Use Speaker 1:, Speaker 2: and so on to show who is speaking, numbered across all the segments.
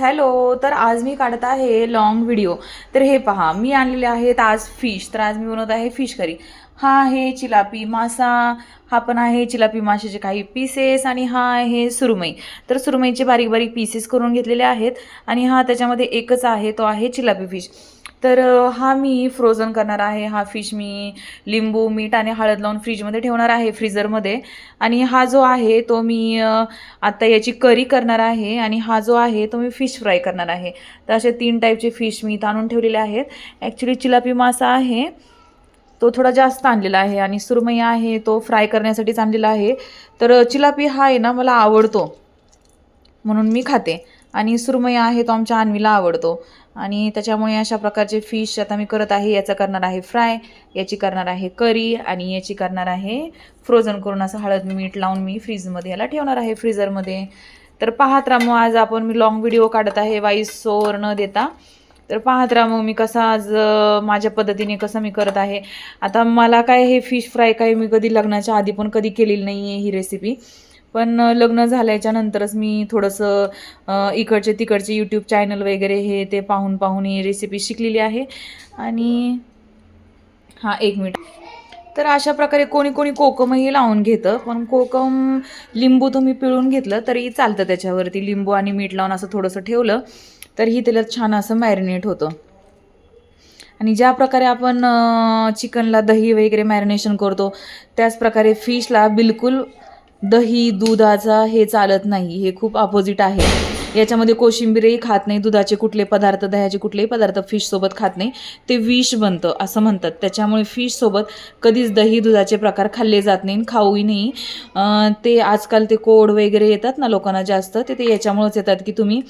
Speaker 1: Hello तर आज मी काढत आहे लॉंग व्हिडिओ तर हे पहा मी आणलेले आहेत आज फिश तर आज मी बनवत आहे फिश करी हा आहे चिलापी मासा हा पण आहे चिलापी माशाचे काही पीसेस आणि हा आहे सुरमई. तर सुरमईचे बारीक बारीक पीसेस करून घेतलेले आहेत आणि हा त्याच्यामध्ये एकच आहे तो आहे चिलापी फिश तर हा मी फ्रोझन करणार आहे. हा फिश मी लिंबू मीठ आणि हळद लावून फ्रीजमध्ये ठेवणार आहे फ्रीजरमध्ये आणि हा जो आहे तो मी आत्ता याची करी करणार आहे आणि हा जो आहे तो मी फिश फ्राय करणार आहे. तर असे तीन टाईपचे फिश मी इथं आणून ठेवलेले आहेत. ॲक्च्युली चिलापी मासा आहे तो थोडा जास्त आणलेला आहे आणि सुरमई आहे तो फ्राय करण्यासाठीच आणलेला आहे. तर चिलापी हा आहे ना मला आवडतो. म्हणून मी खाते. आणि सुरमई आहे तो आमच्या आणवीला आवडतो. आणि त्याच्यामुळे अशा प्रकारचे फिश आता मी करत आहे याचा करणार आहे फ्राय याची करणार आहे करी आणि याची करणार आहे फ्रोझन करून असं हळद मीठ लावून मी फ्रीजमध्ये याला ठेवणार आहे फ्रीझरमध्ये तर पाहत राहा मग आज आपण मी लॉंग व्हिडिओ काढत आहे वाईस सोर न देता. तर पाहत राहा मग मी कसं आज माझ्या पद्धतीने कसं मी करत आहे. आता मला काय हे फिश फ्राय काय मी कधी लग्नाच्या आधी पण कधी केलेली नाही आहे ही रेसिपी पण लग्न झाल्याच्या नंतरच मी थोडंसं इकडचे तिकडचे यूट्यूब चॅनल वगैरे हे ते पाहून पाहून ही रेसिपी शिकलेली आहे. आणि हां एक मिनिट. तर अशा प्रकारे कोणी कोणी कोकमही लावून घेतं पण कोकम लिंबू तुम्ही पिळून घेतलं तरी चालतं त्याच्यावरती. लिंबू आणि मीठ लावून असं थोडंसं ठेवलं तरीही त्याला छान असं मॅरिनेट होतं. आणि ज्या प्रकारे आपण चिकनला दही वगैरे मॅरिनेशन करतो त्याच प्रकारे फिशला बिलकुल दही दुधाचा हे चालत नाही हे खूप अपोजिट आहे. याच्यामध्ये कोशिंबीरही खात नाही दुधाचे कुठले पदार्थ दह्याचे कुठलेही पदार्थ फिशसोबत खात नाही. ते विष बनतं असं म्हणतात. त्याच्यामुळे फिशसोबत कधीच दही दुधाचे प्रकार खाल्ले जात नाही आणि खाऊही नाही. ते आजकाल ते कोड वगैरे येतात ना लोकांना जास्त ते ते याच्यामुळेच येतात की तुम्ही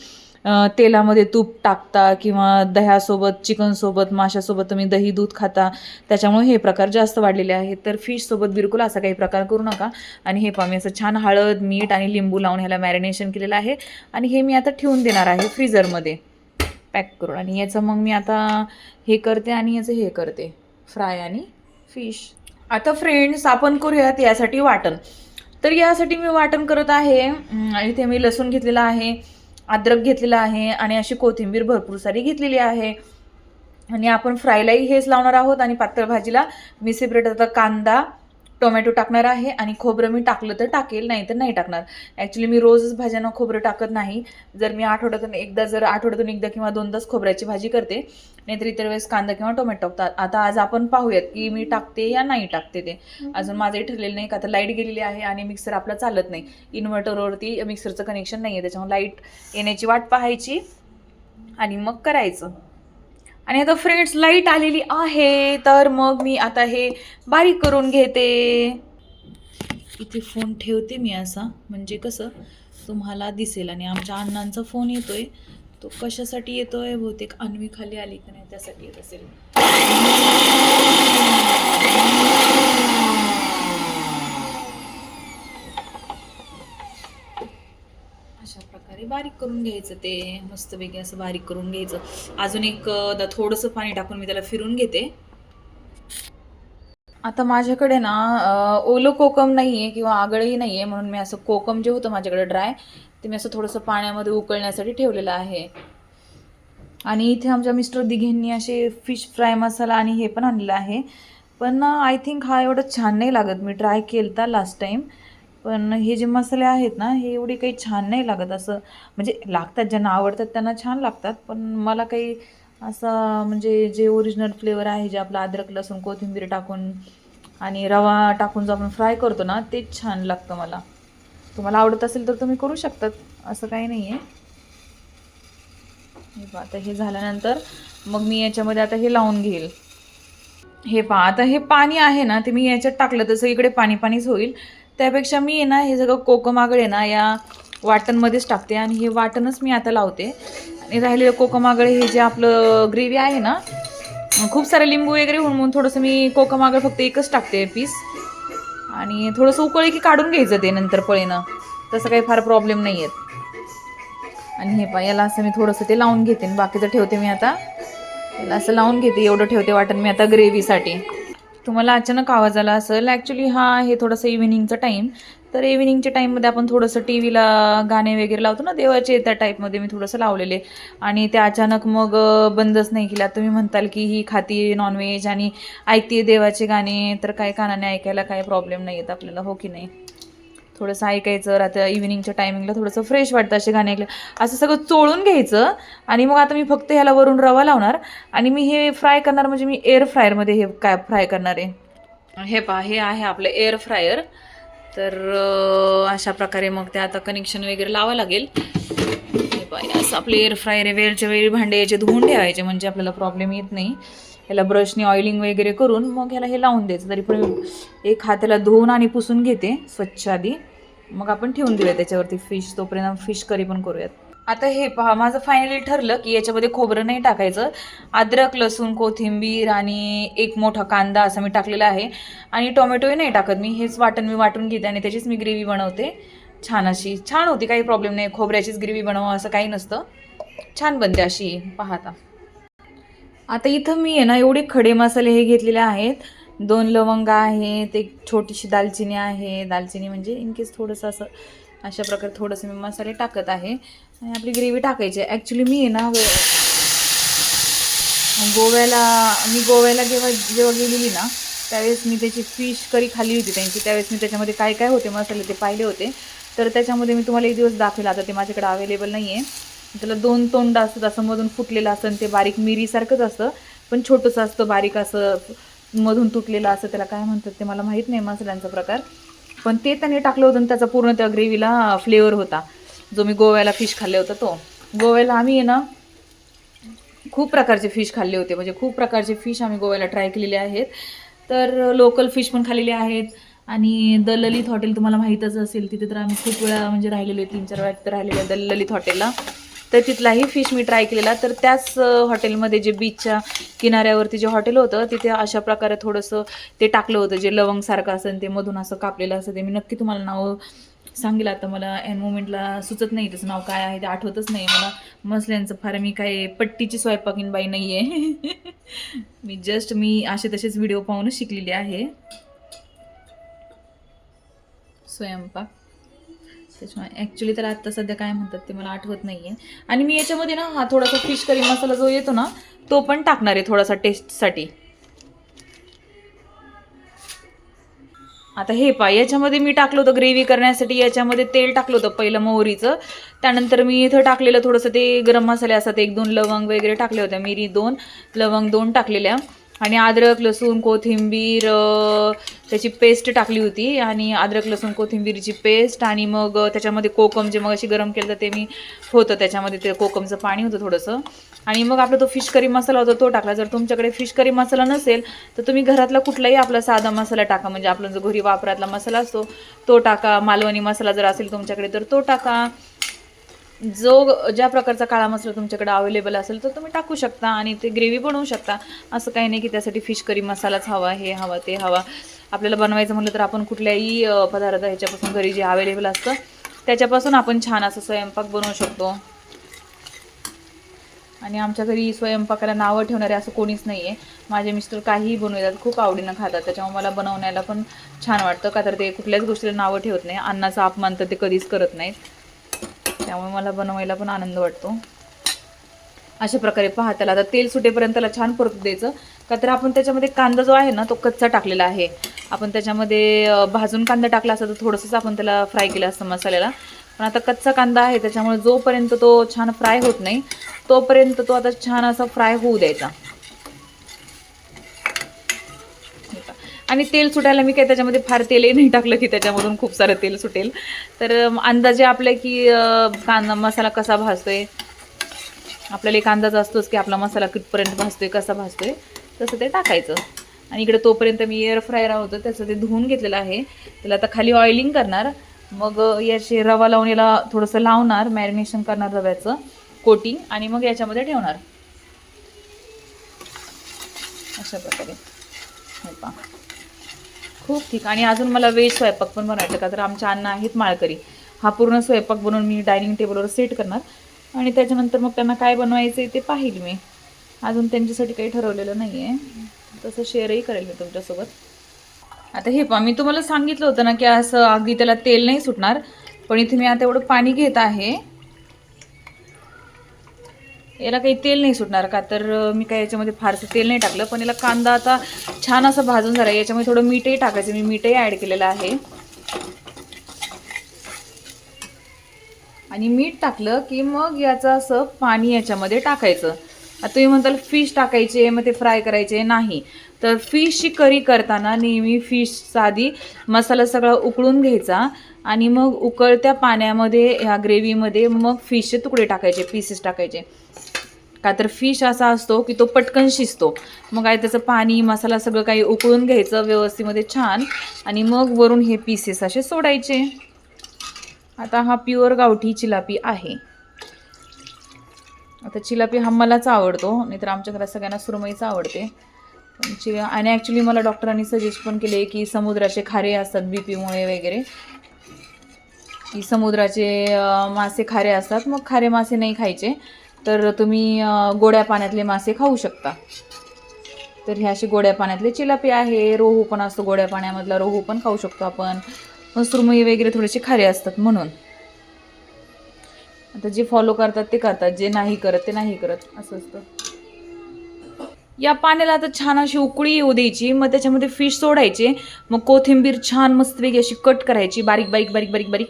Speaker 1: तेलामध्ये तूप टाकता किंवा दह्यासोबत चिकनसोबत माशासोबत तुम्ही दही दूध खाता. त्याच्यामुळे हे प्रकार जास्त वाढलेले आहेत. तर फिशसोबत बिलकुल असा काही प्रकार करू नका. आणि हे पहा मी असं छान हळद मीठ आणि लिंबू लावून ह्याला मॅरिनेशन केलेलं आहे. आणि हे मी आता ठेवून देणार आहे फ्रीजरमध्ये पॅक करून. आणि याचं मग मी आता हे करते आणि याचं हे करते. फ्राय आणि फिश आता फ्रेंड्स आपण करूयात यासाठी वाटण. तर यासाठी मी वाटण करत आहे. इथे मी लसूण घेतलेला आहे. अद्रक घेतलेला आहे आणि अशी कोथिंबीर भरपूर सारी घेतलेली आहे. आणि आपण फ्रायलाही हेच लावणार आहोत आणि पातळ भाजीला मी सेपरेट आता कांदा टोमॅटो टाकणार आहे आणि खोबरं मी टाकलं तर टाकेल नाही तर नाही टाकणार. ॲक्च्युली मी रोजच भाज्यांना खोबरं टाकत नाही. जर मी आठवड्यातून एकदा जर आठवड्यातून एकदा किंवा दोनदाच खोबऱ्याची भाजी करते नाहीतर इतर वेळेस कांदा किंवा टोमॅटो टाकतात. आता आज आपण पाहूयात की मी टाकते या नाही टाकते ते. अजून माझंही ठरलेलं नाही का आता लाइट गेलेली आहे आणि मिक्सर आपला चालत नाही. इन्व्हर्टरवरती मिक्सरचं कनेक्शन नाही आहे त्याच्यामुळे लाइट येण्याची वाट पाहायची आणि मग करायचं. आणि आता फ्रेंड्स लाइट आलेली आहे तर मग मी आता हे बारीक करून घेते. इथे फोन ठेवते मी असा. म्हणजे कसं तुम्हाला दिसेल आणि आमच्या अण्णांचा फोन येतोय. तो कशासाठी येतोय? बहुतेक अन्वी खाली आली की नाही त्यासाठी येत असेल अशा प्रकारे बारीक करून घ्यायचं ते मस्तपैकी असं बारीक करून घ्यायचं. अजून एक थोडंसं पाणी टाकून मी त्याला फिरून घेते. आता माझ्याकडे ना ओलं कोकम नाही आहे किंवा आगळही नाही आहे म्हणून मी असं कोकम जे होतं माझ्याकडे ड्राय ते मी असं थोडंसं पाण्यामध्ये उकळण्यासाठी ठेवलेलं आहे. आणि इथे आमच्या मिस्टर दिघेंनी असे फिश फ्राय मसाला आणि हे पण आणलेलं आहे. पण आय थिंक हा एवढं छान नाही लागत. मी ट्राय केलता लास्ट टाईम पण हे जे मसाले आहेत ना हे एवढे काही छान नाही लागत असं. म्हणजे लागतात ज्यांना आवडतात त्यांना छान लागतात पण मला काही असं म्हणजे जे ओरिजिनल फ्लेवर आहे जे आपलं अद्रक लसूण कोथिंबीर टाकून आणि रवा टाकून जो आपण फ्राय करतो ना तेच छान लागतं मला. तुम्हाला आवडत असेल तर तुम्ही करू शकतात असं काही नाही आहे हे पहा आता हे झाल्यानंतर मग मी याच्यामध्ये आता हे लावून घेईल. हे पहा आता हे पाणी आहे ना ते मी याच्यात टाकलं तसं इकडे पाणी पाणीच होईल. त्यापेक्षा मी आहे ना हे सगळं कोकमागळे ना या वाटणमध्येच टाकते आणि हे वाटणच मी आता लावते. आणि राहिलेलं कोकमागळे हे जे आपलं ग्रेव्ही आहे ना खूप सारे लिंबू वगैरे होऊन म्हणून थोडंसं मी कोकमागळे फक्त एकच टाकते पीस. आणि थोडंसं उकळी की काढून घ्यायचं ते नंतर पळीनं. तसं काही फार प्रॉब्लेम नाही आहेत आणि हे पा याला असं मी थोडंसं ते लावून घेते बाकीचं ठेवते मी आता. याला असं लावून घेते एवढं ठेवते वाटण मी आता ग्रेव्हीसाठी. तुम्हाला अचानक आवाज आला असेल. ॲक्च्युली हा हे थोडंसं इव्हिनिंगचा टाईम तर इव्हिनिंगच्या टाईममध्ये आपण थोडंसं टी व्हीला गाणे वगैरे लावतो ना देवाचे त्या टाईपमध्ये मी थोडंसं लावलेले. आणि ते अचानक मग बंदच नाही केला. तुम्ही म्हणताल की ही खाती नॉनव्हेज आणि ऐकते देवाचे गाणे तर काय कानाने ऐकायला काय प्रॉब्लेम नाही येत आपल्याला हो की नाही? थोडंसं ऐकायचं रात्र इव्हिनिंगच्या टायमिंगला थोडंसं फ्रेश वाटतं असे गाणे ऐकले. असं सगळं चोळून घ्यायचं आणि मग आता मी फक्त ह्याला वरून रवा लावणार आणि मी हे फ्राय करणार म्हणजे मी एअर फ्रायरमध्ये हे काय फ्राय करणार आहे. हे पहा हे आहे आपलं एअर फ्रायर तर अशा प्रकारे मग ते आता कनेक्शन वगैरे लावावं लागेल. हे पहा असं आपले एअर फ्रायर वेळच्या वेळी भांडे याचे धुवून ठेवायचे म्हणजे आपल्याला प्रॉब्लेम येत नाही. ह्याला ब्रशने ऑइलिंग वगैरे करून मग ह्याला हे लावून द्यायचं. तरी पण मी एक हाताला धुवून आणि पुसून घेते स्वच्छ आधी. मग आपण ठेवून देऊया त्याच्यावरती फिश तोपर्यंत फिश करी पण करूयात. आता हे पहा माझं फायनली ठरलं की याच्यामध्ये खोबरं नाही टाकायचं. अद्रक लसूण कोथिंबीर आणि एक मोठा कांदा असं मी टाकलेला आहे. आणि टोमॅटोही नाही टाकत मी. हेच वाटण मी वाटून घेते आणि त्याचीच मी ग्रेव्ही बनवते. छान अशी छान होती. काही प्रॉब्लेम नाही. खोबऱ्याचीच ग्रेव्ही बनवा असं काही नसतं. छान बनते अशी. पाहता आता इथं मी आहे ना एवढे खडे मसाले हे घेतलेले आहेत. दोन लवंग आहेत एक छोटीशी दालचिनी आहे. दालचिनी म्हणजे इन केस थोडंसं असं अशा प्रकारे थोडंसं मी मसाले टाकत आहे. आणि आपली ग्रेव्ही टाकायची ॲक्च्युली मी आहे ना गोव्याला मी गोव्याला जेव्हा जेव्हा गेलेली ना त्यावेळेस मी त्याची फिश करी खाल्ली होती त्यांची. त्यावेळेस मी त्याच्यामध्ये काय काय होते मसाले ते पाहिले होते. तर त्याच्यामध्ये मी तुम्हाला एक दिवस दाखवला. आता ते माझ्याकडे अवेलेबल नाही आहे त्याला दोन तोंड असतात असं मधून फुटलेलं असतं आणि ते बारीक मिरीसारखंच असतं. पण छोटंसं असतं बारीक असं मधून तुटलेलं असं त्याला काय म्हणतात ते मला माहीत नाही मसाल्यांचा प्रकार. पण ते त्याने टाकलं होतं आणि त्याचा पूर्ण त्या ग्रेव्हीला फ्लेवर होता. जो मी गोव्याला फिश खाल्ले होता तो. गोव्याला आम्ही आहे ना खूप प्रकारचे फिश खाल्ले होते. म्हणजे खूप प्रकारचे फिश आम्ही गोव्याला ट्राय केलेले आहेत. तर लोकल फिश पण खाल्लेले आहेत. आणि द ललित हॉटेल तुम्हाला माहीतच असेल तिथे तर आम्ही खूप वेळा म्हणजे राहिलेलो आहे तीन चार वेळा तिथे राहिलेलो आहे द ललित हॉटेलला. तर तिथलाही फिश मी ट्राय केलेला. तर त्याच हॉटेलमध्ये जे बीचच्या किनाऱ्यावरती जे हॉटेल होतं तिथे अशा प्रकारे थोडंसं ते टाकलं होतं. जे लवंगसारखं असेल ते मधून असं कापलेलं असं ते. मी नक्की तुम्हाला नाव सांगेल आता. मला एन मोमेंटला सुचत नाही त्याचं नाव काय आहे ते आठवतच नाही. मला मसल्यांचं फार मी काय पट्टीची स्वयंपाकीन बाई नाही आहे मी जस्ट मी असे तसेच व्हिडिओ पाहूनच शिकलेली आहे. स्वयंपाक. त्याच्यामुळे ॲक्च्युली तर आत्ता सध्या काय म्हणतात ते मला आठवत नाही आहे आणि मी याच्यामध्ये ना हा थोडासा फिश करी मसाला जो येतो ना तो पण टाकणार आहे थोडासा टेस्टसाठी आता हे पा याच्यामध्ये मी टाकलं होतं ग्रेव्ही करण्यासाठी याच्यामध्ये तेल टाकलं होतं पहिलं मोहरीचं. त्यानंतर मी इथं टाकलेलं थोडंसं ते गरम मसाले असतात एक दोन लवंग वगैरे टाकले होते मिरी दोन लवंग दोन टाकलेल्या. आणि अद्रक लसूण कोथिंबीर त्याची पेस्ट टाकली होती आणि अद्रक लसूण कोथिंबीरची पेस्ट आणि मग त्याच्यामध्ये कोकम जे मग अशी गरम केलं तर ते मी होतं त्याच्यामध्ये ते कोकमचं पाणी होतं थोडंसं. आणि मग आपला तो फिश करी मसाला होता तो टाकला. जर तुमच्याकडे फिश करी मसाला नसेल तर तुम्ही घरातला कुठलाही आपला साधा मसाला टाका. म्हणजे आपला जो घरी वापरातला मसाला असतो तो टाका. मालवणी मसाला जर असेल तुमच्याकडे तर तो टाका. जो ज्या प्रकारचा काळा मसाला तुमच्याकडे अवेलेबल असेल तर तुम्ही टाकू शकता आणि ते ग्रेव्ही बनवू शकता. असं काही नाही की त्यासाठी फिश करी मसालाच हवा हे हवा ते हवा. आपल्याला बनवायचं म्हटलं तर आपण कुठल्याही पदार्थ ह्याच्यापासून घरी जे अवेलेबल असतं त्याच्यापासून आपण छान असं स्वयंपाक बनवू शकतो. आणि आमच्या घरी स्वयंपाकाला नावं ठेवणारे असं कोणीच नाही आहे माझे मिस्टर काहीही बनवतात खूप आवडीनं खातात. त्याच्यामुळे मला बनवण्याला पण छान वाटतं. का तर ते कुठल्याच गोष्टीला नावं ठेवत नाही. अन्नाचा अपमान तर ते कधीच करत नाहीत. त्यामुळे मला बनवायला पण आनंद वाटतो. अशा प्रकारे पहा त्याला आता तेल सुटेपर्यंत त्याला छान परतू द्यायचं. का तर आपण त्याच्यामध्ये कांदा जो आहे ना तो कच्चा टाकलेला आहे. आपण त्याच्यामध्ये भाजून कांदा टाकला असता तर थोडंसंच आपण त्याला फ्राय केलं असतं मसाल्याला. पण आता कच्चा कांदा आहे त्याच्यामुळे जोपर्यंत तो छान फ्राय होत नाही तोपर्यंत तो आता छान असा फ्राय होऊ द्यायचा. आणि तेल सुटायला मी काय त्याच्यामध्ये फार तेलही नाही टाकलं की त्याच्यामधून खूप सारं तेल सुटेल. तर अंदाजे आपल्या की कांदा मसाला कसा भाजतोय? आपल्याला एक अंदाज असतोच की आपला मसाला कितपर्यंत भाजतोय कसा भाजतोय? तसं ते टाकायचं. आणि इकडे तोपर्यंत मी एअर फ्रायर होतं त्याचं ते धुवून घेतलेलं आहे. त्याला आता खाली ऑइलिंग करणार. मग याचे रवा लावून याला थोडंसं लावणार मॅरिनेशन करणार रव्याचं कोटिंग आणि मग याच्यामध्ये ठेवणार. अशा प्रकारे. हे पहा. खूप ठीक आणि अजून मला वेज स्वयंपाक पण बनवायचं का? तर आमच्या अन्न आहेत माळकरी. हा पूर्ण स्वयंपाक बनवून मी डायनिंग टेबलवर सेट करणार. आणि त्याच्यानंतर मग त्यांना काय बनवायचं आहे ते पाहिल मी. अजून त्यांच्यासाठी काही ठरवलेलं नाही आहे तसं शेअरही करेल मी तुमच्यासोबत. आता हे पहा मी तुम्हाला सांगितलं होतं ना की असं अगदी त्याला तेल नाही सुटणार. पण इथे मी आता एवढं पाणी घेत आहे. याला काही तेल नाही सुटणार का? तर मी काय याच्यामध्ये फारसं तेल नाही टाकलं पण याला कांदा आता छान असं भाजून झाला. याच्यामध्ये थोडं मीठही टाकायचं. मी मीठही ॲड केलेलं आहे. आणि मीठ टाकलं की मग याचं असं पाणी याच्यामध्ये टाकायचं. आता तुम्ही म्हणताल फिश टाकायचे मग ते फ्राय करायचे. नाही. तर फिशची करी करताना नेहमी फिशचा आधी मसाला सगळा उकळून घ्यायचा आणि मग उकळत्या पाण्यामध्ये ह्या ग्रेव्हीमध्ये मग फिशचे तुकडे टाकायचे पीसेस टाकायचे. का तर फिश असा असतो की तो पटकन शिजतो. मग काय त्याचं पाणी मसाला सगळं काही उकळून घ्यायचं व्यवस्थेमध्ये छान. आणि मग वरून हे पीसेस असे सोडायचे. आता हा प्युअर गावठी चिलापी आहे. आता चिलापी हा मलाच आवडतो. नाहीतर आमच्या घरात सगळ्यांना सुरमईच आवडते. आणि ॲक्च्युली मला डॉक्टरांनी सजेस्ट पण केले की समुद्राचे खारे असतात बी पीमुळे वगैरे. की समुद्राचे मासे खारे असतात. मग खारे मासे नाही खायचे. तर तुम्ही गोड्या पाण्यातले मासे खाऊ शकता. तर हे असे गोड्या पाण्यातले चिलापी आहे. रोहू पण असतो गोड्या पाण्यामधला रोहू पण खाऊ शकतो आपण. मग सुरमई वगैरे थोडेसे खारे असतात म्हणून. आता जे फॉलो करतात ते करतात जे नाही करत ते नाही करत असं असतं. या पाण्याला आता छान अशी उकळी येऊ द्यायची मग त्याच्यामध्ये फिश सोडायचे मग कोथिंबीर छान मस्तपैकी अशी कट करायची बारीक बारीक बारीक बारीक बारीक.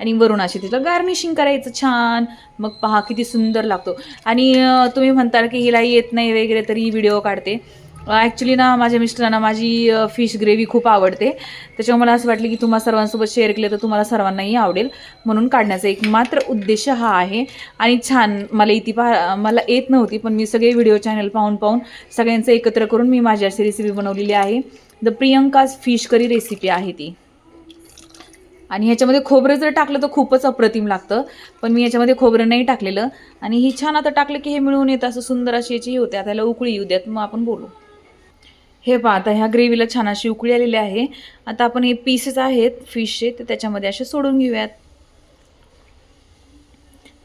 Speaker 1: आणि वरून अशी तिथं गार्निशिंग करायचं छान. मग पहा किती सुंदर लागतो. आणि तुम्ही म्हणताल की हिला येत नाही वगैरे तरी ही व्हिडिओ काढते ॲक्च्युली ना माझ्या मिस्टरांना माझी फिश ग्रेव्ही खूप आवडते. त्याच्यामुळे मला असं वाटलं की तुम्हा सर्वांसोबत शेअर केलं तर तुम्हाला सर्वांनाही आवडेल. म्हणून काढण्याचा एक मात्र उद्देश हा आहे. आणि छान मला इथे पा मला येत नव्हती पण मी सगळे व्हिडिओ चॅनल पाहून पाहून सगळ्यांचं एकत्र करून मी माझी अशी रेसिपी बनवलेली आहे. The Priyanka's fish curry recipe आहे ती. आणि ह्याच्यामध्ये खोबरं जर टाकलं तर खूपच अप्रतिम लागतं. पण मी याच्यामध्ये खोबरं नाही टाकलेलं. आणि ही छान आता टाकलं की हे मिळून येतं. असं सुंदर अशी याची हे होते. आता याला उकळी येऊ द्यात. मग आपण बोलू. हे पहा आता ह्या ग्रेव्हीला छान अशी उकळी आलेली आहे. आता आपण हे पीसेस आहेत फिशचे ते त्याच्यामध्ये असे सोडून घेऊयात.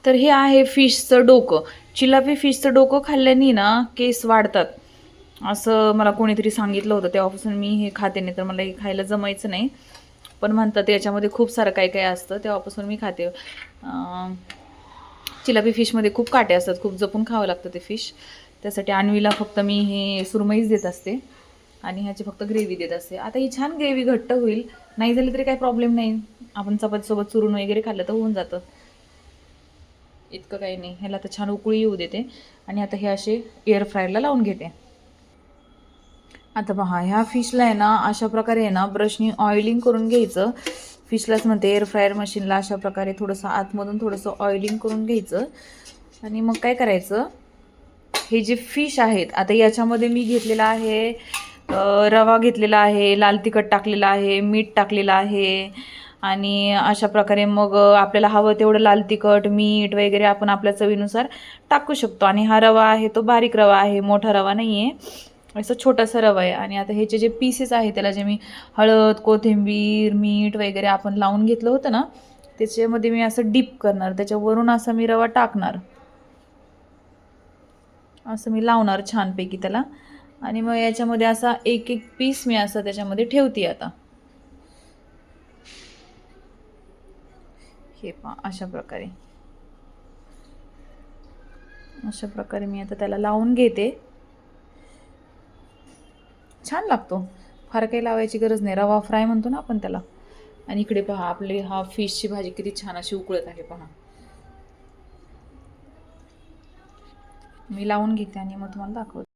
Speaker 1: तर हे आहे फिशचं डोकं. चिलापी फिशचं डोकं खाल्ल्याने ना केस वाढतात. असं मला कोणीतरी सांगितलं होतं तेव्हापासून. मी हे खाते नाही तर मला हे खायला जमायचं नाही. पण म्हणतात याच्यामध्ये खूप सारं काही काही असतं तेव्हापासून मी खाते. चिलापी फिशमध्ये खूप काटे असतात खूप जपून खावं लागतं ते फिश त्यासाठी आणवीला फक्त मी हे सुरमईच देत असते आणि ह्याची फक्त ग्रेव्ही देत असते. आता ही छान ग्रेव्ही घट्ट होईल नाही झाली तरी काही प्रॉब्लेम नाही. आपण चपातीसोबत चुरून वगैरे खाल्लं तर होऊन जातं. इतकं काही नाही. ह्याला तर छान उकळी येऊ देते. आणि आता हे असे एअर फ्रायरला लावून घेते. आता पहा ह्या फिशला आहे ना अशा प्रकारे आहे ना ब्रशनी ऑइलिंग करून घ्यायचं. फिशलाच म्हणते एअर फ्रायर मशीनला अशा प्रकारे थोडंसं आतमधून थोडंसं ऑइलिंग करून घ्यायचं. आणि मग काय करायचं? हे जे फिश आहेत आता याच्यामध्ये मी घेतलेला आहे रवा घेतलेला आहे लाल तिखट टाकलेला आहे मीठ टाकलेलं आहे. आणि अशा प्रकारे मग आपल्याला हवं तेवढं लाल तिखट मीठ वगैरे आपण आपल्या चवीनुसार टाकू शकतो. आणि हा रवा आहे तो बारीक रवा आहे मोठा रवा नाही आहे असं छोटासा रवा आहे. आणि आता ह्याचे जे पीसेस आहे त्याला जे मी हळद कोथिंबीर मीठ वगैरे आपण लावून घेतलं होतं ना त्याच्यामध्ये मी असं डीप करणार. त्याच्यावरून असा मी रवा टाकणार. असं मी लावणार छानपैकी त्याला. आणि मग याच्यामध्ये असा एक एक पीस मी असं त्याच्यामध्ये ठेवते आता. हे पा अशा प्रकारे. अशा प्रकारे मी आता त्याला लावून घेते. छान लागतो. फार काही लावायची गरज नाही. रवा फ्राय म्हणतो ना आपण त्याला. आणि इकडे पहा आपली हा फिशची भाजी किती छान अशी उकळत आहे पहा. मी लावून घेते आणि मग तुम्हाला दाखवते.